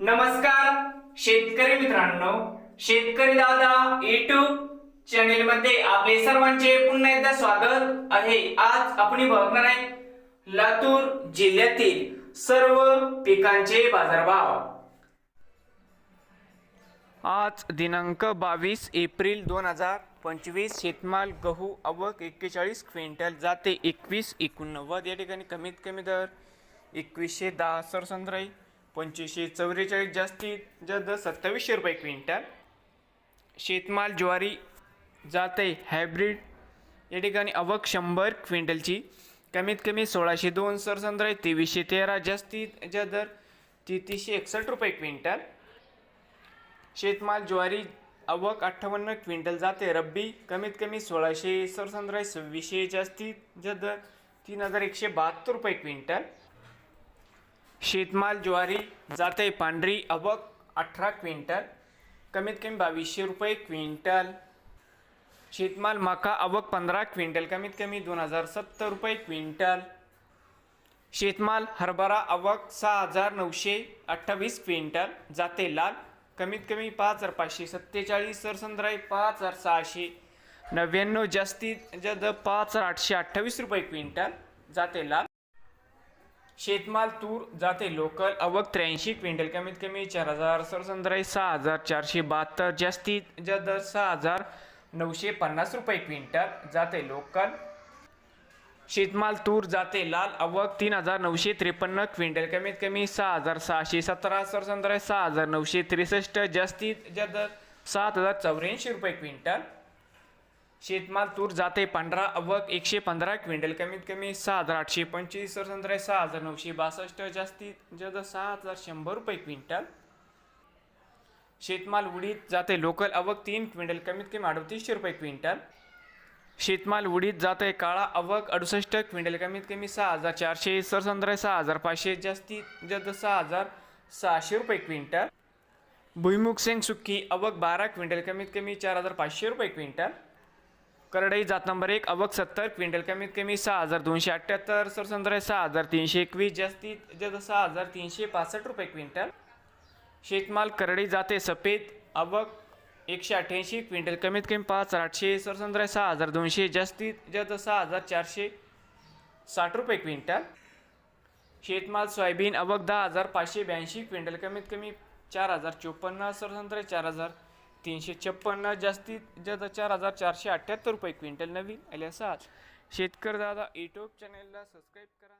नमस्कार शेतकरी मित्रांनो. शेतकरी दादा युट्यूब चॅनेल मध्ये आपले सर्वांचे पुन्हा एकदा स्वागत आहे. आज आपण बघणार आहे लातूर जिल्ह्यातील सर्व पिकांचे बाजारभाव. आज दिनांक बावीस एप्रिल दोन हजार पंचवीस शेतमाल गहू आवक एक्केचाळीस क्विंटल जाते एकवीस एकोणनव्वद. या ठिकाणी कमीत कमी दर एकवीसशे दहा सरसंद्राई पंचवीसशे चौवेचाळीस जास्तीत जास्त सत्तावीसशे रुपये क्विंटल. शेतमाल ज्वारी जाते हायब्रिड या ठिकाणी अवक शंभर क्विंटलची. कमीत कमी सोळाशे दोन सरसंद्राई तेवीसशे तेरा जास्तीत जास्त दर तेहतीसशे एकसष्ट रुपये क्विंटल. शेतमाल ज्वारी अवक अठ्ठावन्न क्विंटल जाते रब्बी कमीत कमी सोळाशे सरसंद्राई सव्वीसशे जास्तीत जास्त दर तीन हजार एकशे बहात्तर रुपये क्विंटल. शेतमाल ज्वारी जाते पांढरी अबक अठरा क्विंटल कमीत कमी बावीसशे रुपये क्विंटल. शेतमाल मका अबक पंधरा क्विंटल कमीत कमी दोन हजार सत्तर रुपये क्विंटल. शेतमाल हरभरा अवक सहा हजार नऊशे अठ्ठावीस क्विंटल जाते लाल कमीत कमी पाच हजार पाचशे सत्तेचाळीस सरसंद्राई पाच हजार सहाशे. नव्याण्णव जास्तीत जास्त पाच हजार आठशे अठ्ठावीस रुपये क्विंटल जाते लाल. शेतमाल तूर जाते लोकल. आवक त्र्याऐंशी क्विंटल कमीत कमी चार हजार सरसंद्राई सहा हजार चारशे बहात्तर जास्तीत जास्त दर सहा हजार नऊशे पन्नास रुपये क्विंटल जाते लोकल. शेतमाल तूर जाते लाल. आवक तीन हजार नऊशे त्रेपन्न क्विंटल कमीत कमी सहा हजार सहाशे सतरा सरसंद्राई सहा हजार नऊशे त्रेसष्ट जास्तीत जास्त दर सात हजार चौऱ्याऐंशी रुपये क्विंटल. शेतमाल तूर जाते पंधरा अवक एकशे पंधरा क्विंटल कमीत कमी सहा हजार आठशे पंचवीस सरसंद्राई सहा हजार नऊशे बासष्ट जास्तीत जास्त सहा हजार शंभर रुपये क्विंटल. शेतमाल उडीद जाते लोकल अवक तीन क्विंटल कमीत कमी अडतीसशे रुपये क्विंटल. शेतमाल उडीद जाते काळा अवक अडुसष्ट क्विंटल कमीत कमी सहा हजार चारशे सरसंद्राई सहा हजार पाचशे जास्तीत जास्त सहा हजार सहाशे रुपये क्विंटल. भुईमुग शेंग सुक्की अवक बारा क्विंटल कमीत कमी चार हजार पाचशे रुपये क्विंटल. करडई जात नंबर एक अवक सत्तर क्विंटल कमीत कमी सहा हजार दोनशे अठ्ठ्याहत्तर सरसंद्राई सहा हजार तीनशे एकवीस जास्तीत जास्त सहा हजार तीनशे पासष्ट रुपये क्विंटल. शेतमाल करडई जाते सफेद अवक एकशे अठ्ठ्याऐंशी क्विंटल कमीत कमी पाच हजार आठशे सरसंद्राई सहा हजार दोनशे जास्तीत जास्त सहा हजार चारशे साठ रुपये क्विंटल. शेतमाल सोयाबीन अवक दहा हजार पाचशे ब्याऐंशी क्विंटल कमीत कमी चार हजार चोपन्न सरसंद्राई चार हजार तीनशे छप्पन्न जास्तीत जास्त चार हजार चारशे अठ्ठ्याहत्तर रुपये क्विंटल नवीन आले असाल शेतकरी दादा यूट्यूब चॅनेलला सबस्क्राईब करा.